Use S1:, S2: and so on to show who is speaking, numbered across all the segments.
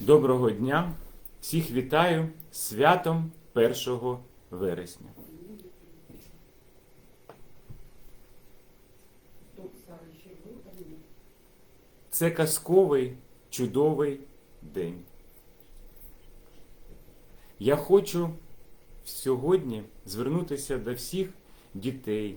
S1: Доброго дня! Всіх вітаю святом 1 вересня. Це казковий, чудовий день. Я хочу сьогодні звернутися до всіх дітей,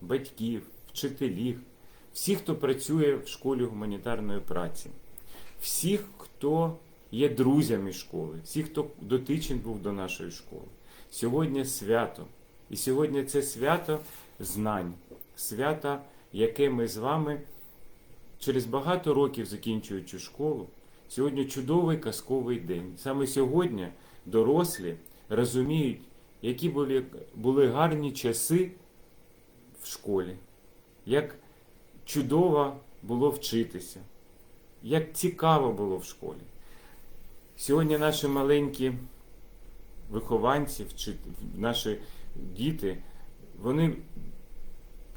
S1: батьків, вчителів, всіх, хто працює в школі гуманітарної праці, всіх, хто є друзями школи, всіх, хто дотичен був до нашої школи. Сьогодні свято. І сьогодні це свято знань, свято, яке ми з вами через багато років закінчуючи школу, сьогодні чудовий казковий день. Саме сьогодні дорослі розуміють, які були, були гарні часи в школі, як чудово було вчитися, як цікаво було в школі. Сьогодні наші маленькі вихованці, наші діти, вони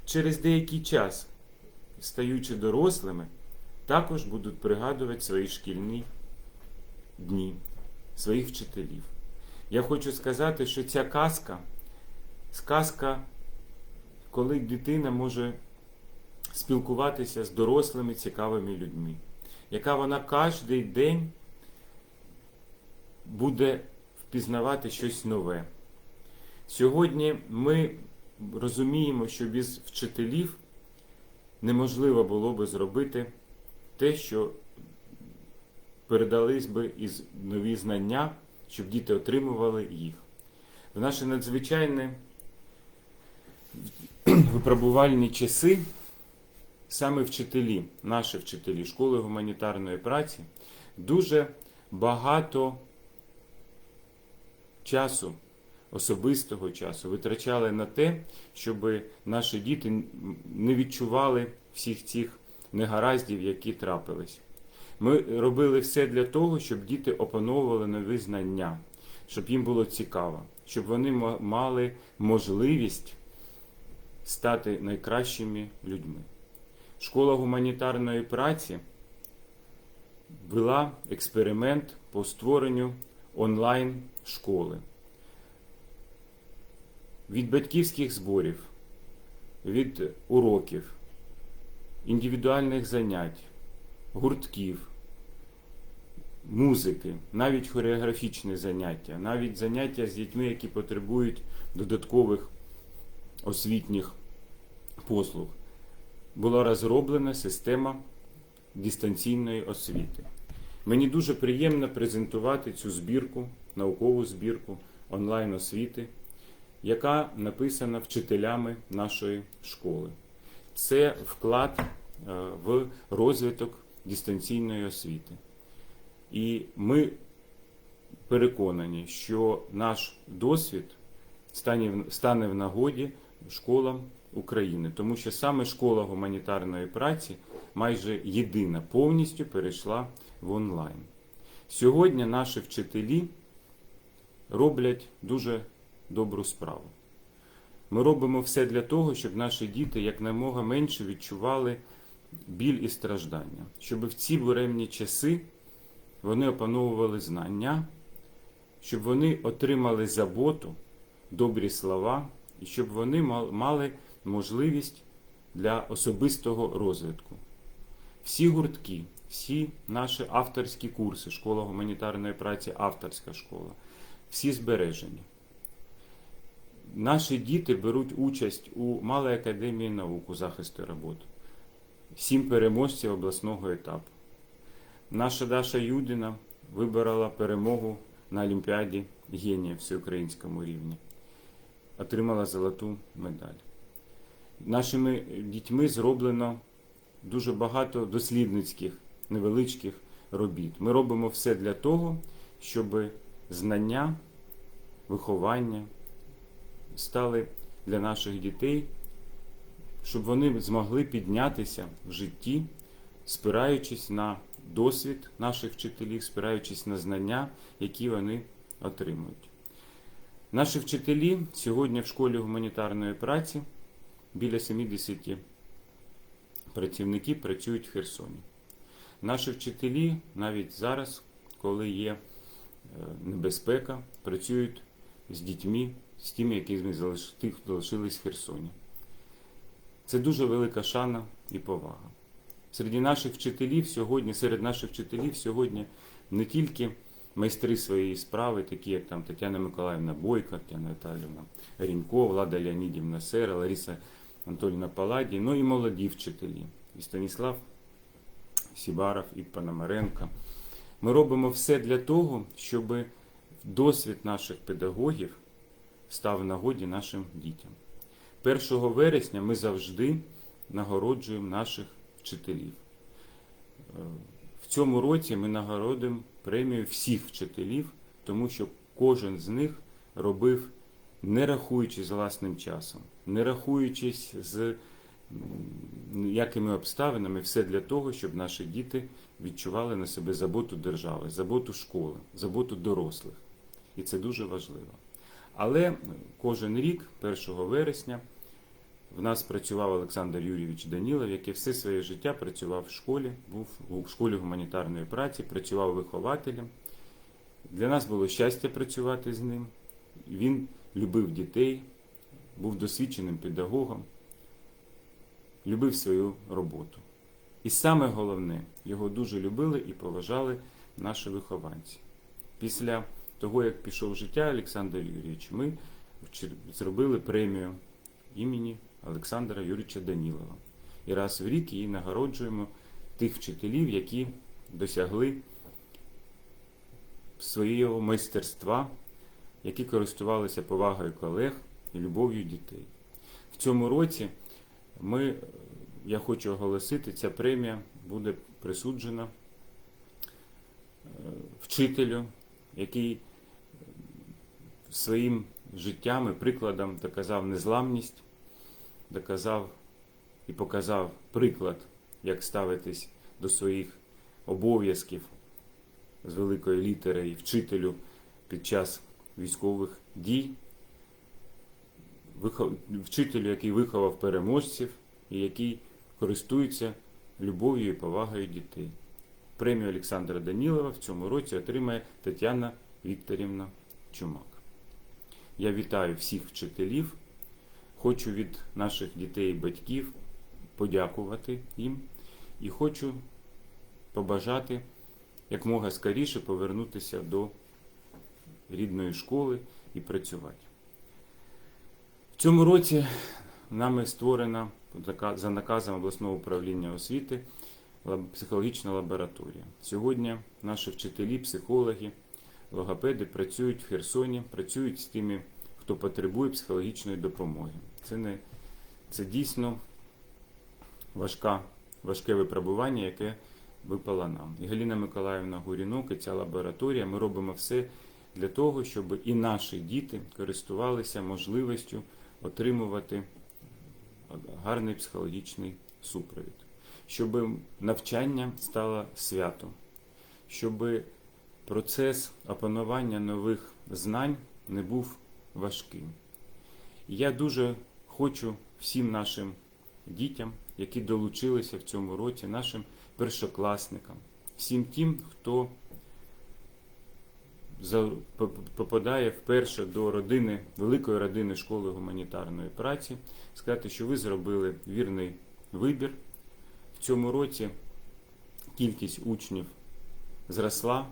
S1: через деякий час, стаючи дорослими, також будуть пригадувати свої шкільні дні, своїх вчителів. Я хочу сказати, що ця казка, сказка, коли дитина може спілкуватися з дорослими цікавими людьми, яка вона кожен день буде впізнавати щось нове. Сьогодні ми розуміємо, що без вчителів неможливо було би зробити те, що передались би із нові знання, щоб діти отримували їх. В наші надзвичайні випробувальні часи саме вчителі, наші вчителі школи гуманітарної праці, дуже багато часу, особистого часу витрачали на те, щоб наші діти не відчували всіх цих негараздів, які трапились. Ми робили все для того, щоб діти опановували нові знання, щоб їм було цікаво, щоб вони мали можливість стати найкращими людьми. Школа гуманітарної праці вела експеримент по створенню онлайн школи. Від батьківських зборів, від уроків, індивідуальних занять, гуртків, музики, навіть хореографічні заняття, навіть заняття з дітьми, які потребують додаткових освітніх послуг. Була розроблена система дистанційної освіти. Мені дуже приємно презентувати цю збірку, наукову збірку онлайн освіти, яка написана вчителями нашої школи. Це вклад е, в розвиток дистанційної освіти. І ми переконані, що наш досвід стане в нагоді школам України, тому що саме школа гуманітарної праці майже єдина повністю перейшла в онлайн. Сьогодні наші вчителі роблять дуже добру справу. Ми робимо все для того, щоб наші діти якнаймога менше відчували біль і страждання, щоб в ці буремні часи вони опановували знання, щоб вони отримали заботу, добрі слова, і щоб вони мали можливість для особистого розвитку. Всі гуртки, всі наші авторські курси, школа гуманітарної праці, авторська школа, всі збережені. Наші діти беруть участь у Малій академії наук у захисті роботи. Сім переможців обласного етапу. Наша Даша Юдина виборола перемогу на Олімпіаді генія всеукраїнському рівні. Отримала золоту медаль. Нашими дітьми зроблено дуже багато дослідницьких невеличких робіт. Ми робимо все для того, щоб знання, виховання стали для наших дітей, щоб вони змогли піднятися в житті, спираючись на досвід наших вчителів, спираючись на знання, які вони отримують. Наші вчителі сьогодні в школі гуманітарної праці біля 70 працівників працюють в Херсоні. Наші вчителі навіть зараз, коли є е, небезпека, працюють з дітьми, з тими, які тих, хто залишились в Херсоні. Це дуже велика шана і повага. Серед наших вчителів сьогодні, серед наших вчителів сьогодні не тільки майстри своєї справи, такі як там Тетяна Миколаївна Бойко, Тетяна Віталіївна Рінько, Влада Леонідівна Сера, Лариса Анатольевна Паладій, ну і молоді вчителі. І Станіслав Сібаров, і Пономаренко. Ми робимо все для того, щоб досвід наших педагогів став нагоді нашим дітям. 1 вересня ми завжди нагороджуємо наших вчителів. В цьому році ми нагородимо премію всіх вчителів, тому що кожен з них робив, не рахуючись з власним часом, не рахуючись з м, ніякими обставинами, все для того, щоб наші діти відчували на себе заботу держави, заботу школи, заботу дорослих. І це дуже важливо. Але кожен рік, 1 вересня, в нас працював Олександр Юрійович Данілов, який все своє життя працював в школі, був у школі гуманітарної праці, працював вихователем. Для нас було щастя працювати з ним. Він любив дітей, був досвідченим педагогом, любив свою роботу. І саме головне, його дуже любили і поважали наші вихованці. Після того, як пішов життя Олександр Юрійович, ми зробили премію імені Олександра Юрійовича Данілова. І раз в рік її нагороджуємо тих вчителів, які досягли свого майстерства, які користувалися повагою колег і любов'ю дітей. В цьому році ми, я хочу оголосити, ця премія буде присуджена е, вчителю, який своїм життям і прикладом доказав незламність, доказав і показав приклад, як ставитись до своїх обов'язків з великої літери і вчителю під час військових дій, вчителю, який виховав переможців і який користується любов'ю і повагою дітей. Премію Олександра Данілова в цьому році отримає Тетяна Вікторівна Чумак. Я вітаю всіх вчителів. Хочу від наших дітей і батьків подякувати їм і хочу побажати якмога скоріше повернутися до рідної школи і працювати. Цьому році нами створена за наказом обласного управління освіти психологічна лабораторія. Сьогодні наші вчителі, психологи, логопеди працюють в Херсоні, працюють з тими, хто потребує психологічної допомоги. Це, не, це дійсно важка, важке випробування, яке випало нам. І Галина Миколаївна Гурінок і ця лабораторія, ми робимо все для того, щоб і наші діти користувалися можливістю отримувати гарний психологічний супровід, щоб навчання стало святом, щоб процес опанування нових знань не був важким. Я дуже хочу всім нашим дітям, які долучилися в цьому році, нашим першокласникам, всім тим, хто попадає вперше до родини, великої родини школи гуманітарної праці, сказати, що ви зробили вірний вибір. В цьому році кількість учнів зросла.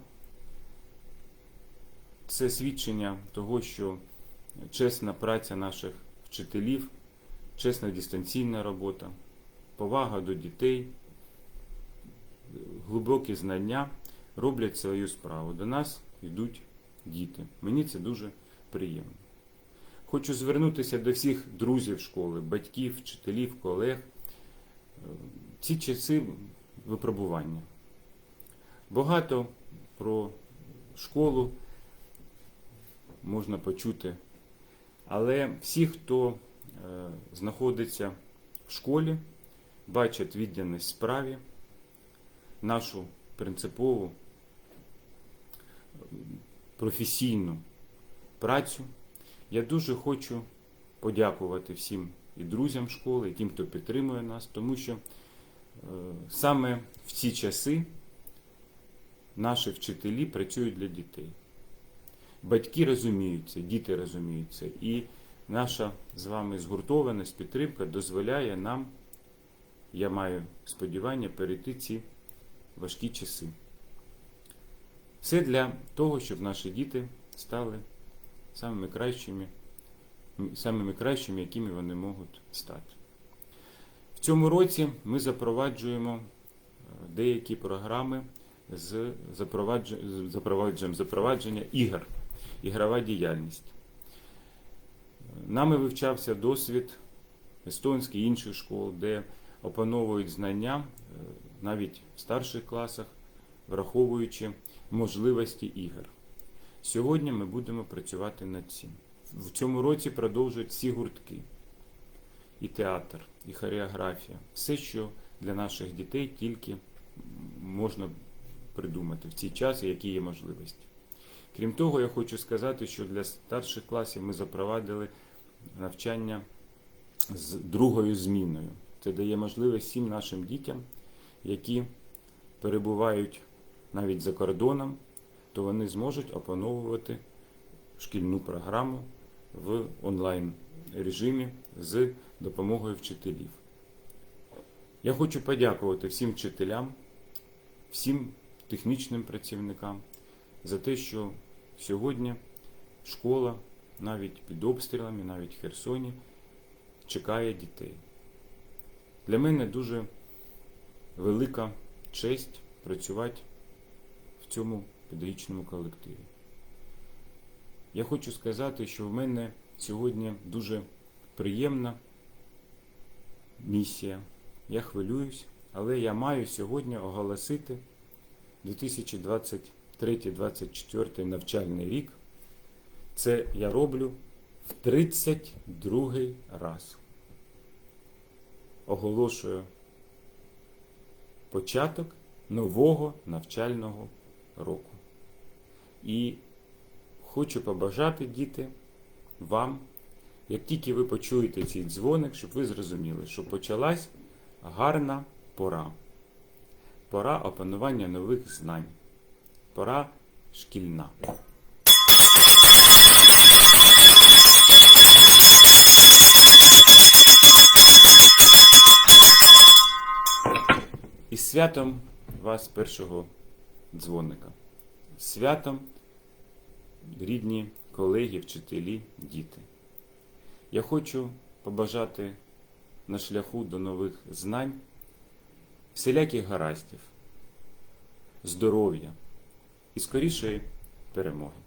S1: Це свідчення того, що чесна праця наших вчителів, чесна дистанційна робота, повага до дітей, глибокі знання роблять свою справу. До нас йдуть діти. Мені це дуже приємно. Хочу звернутися до всіх друзів школи, батьків, вчителів, колег. Ці часи випробування. Багато про школу можна почути, але всі, хто е, знаходиться в школі, бачать відданість справі, нашу принципову професійну працю. Я дуже хочу подякувати всім і друзям школи, і тим, хто підтримує нас, тому що е, саме в ці часи наші вчителі працюють для дітей. Батьки розуміються, діти розуміються. І наша з вами згуртованість, підтримка дозволяє нам, я маю сподівання, перейти ці важкі часи. Все для того, щоб наші діти стали самими кращими, самими кращими, якими вони можуть стати. В цьому році ми запроваджуємо е, деякі програми з запровадженням, запровадження ігор, ігрова діяльність. Нами вивчався досвід естонських інших школ, де опановують знання е, навіть в старших класах, враховуючи можливості ігор. Сьогодні ми будемо працювати над цим. В цьому році продовжують всі гуртки, і театр, і хореографія, все, що для наших дітей тільки можна придумати в ці часи, які є можливості. Крім того, я хочу сказати, що для старших класів ми запровадили навчання з другою зміною. Це дає можливість всім нашим дітям, які перебувають навіть за кордоном, то вони зможуть опановувати шкільну програму в онлайн режимі з допомогою вчителів. Я хочу подякувати всім вчителям, всім технічним працівникам за те, що сьогодні школа навіть під обстрілами, навіть в Херсоні, чекає дітей. Для мене дуже велика честь працювати цьому педагогічному колективі. Я хочу сказати, що в мене сьогодні дуже приємна місія. Я хвилююсь, але я маю сьогодні оголосити 2023-2024 навчальний рік. Це я роблю в 32 раз. Оголошую початок нового навчального року. І хочу побажати, діти, вам, як тільки ви почуєте цей дзвоник, щоб ви зрозуміли, що почалась гарна пора. Пора опанування нових знань. Пора шкільна. І святом вас першого дзвоника. Святом, рідні колеги, вчителі, діти. Я хочу побажати на шляху до нових знань, всіляких гараздів, здоров'я і скорішої перемоги.